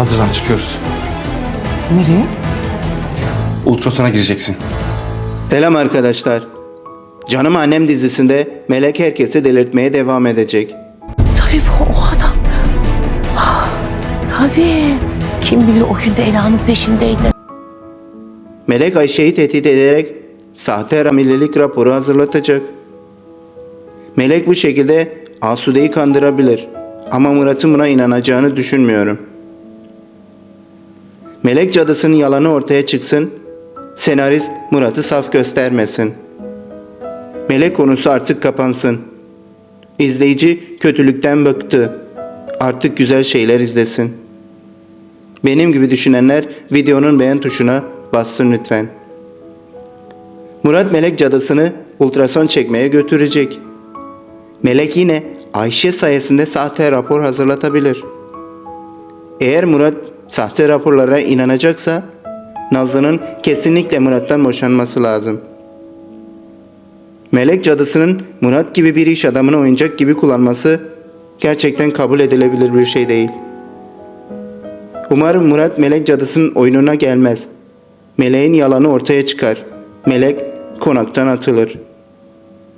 Hazırlan çıkıyoruz. Nereye? Ultrasona gireceksin. Selam arkadaşlar. Canım Annem dizisinde Melek herkesi delirtmeye devam edecek. Tabii bu o adam. Ah, tabii. Kim bilir o günde Ela'nın peşindeydi. Melek Ayşe'yi tehdit ederek sahte hamilelik raporu hazırlatacak. Melek bu şekilde Asude'yi kandırabilir ama Murat'ın buna inanacağını düşünmüyorum. Melek cadısının yalanı ortaya çıksın, senarist Murat'ı saf göstermesin. Melek konusu artık kapansın. İzleyici kötülükten bıktı. Artık güzel şeyler izlesin. Benim gibi düşünenler videonun beğen tuşuna bassın lütfen. Murat Melek cadısını ultrason çekmeye götürecek. Melek yine Ayşe sayesinde sahte rapor hazırlatabilir. Eğer Murat sahte raporlara inanacaksa Nazlı'nın kesinlikle Murat'tan boşanması lazım. Melek cadısının Murat gibi bir iş adamını oyuncak gibi kullanması gerçekten kabul edilebilir bir şey değil. Umarım Murat Melek cadısının oyununa gelmez. Meleğin yalanı ortaya çıkar. Melek konaktan atılır.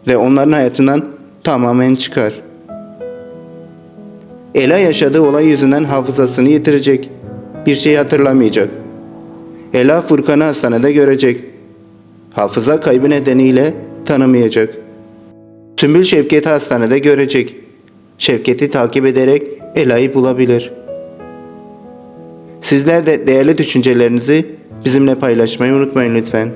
Ve onların hayatından tamamen çıkar. Ela yaşadığı olay yüzünden hafızasını yitirecek. Bir şey hatırlamayacak. Ela Furkan'ı hastanede görecek. Hafıza kaybı nedeniyle tanımayacak. Sümbül Şevket'i hastanede görecek. Şevket'i takip ederek Ela'yı bulabilir. Sizler de değerli düşüncelerinizi bizimle paylaşmayı unutmayın lütfen.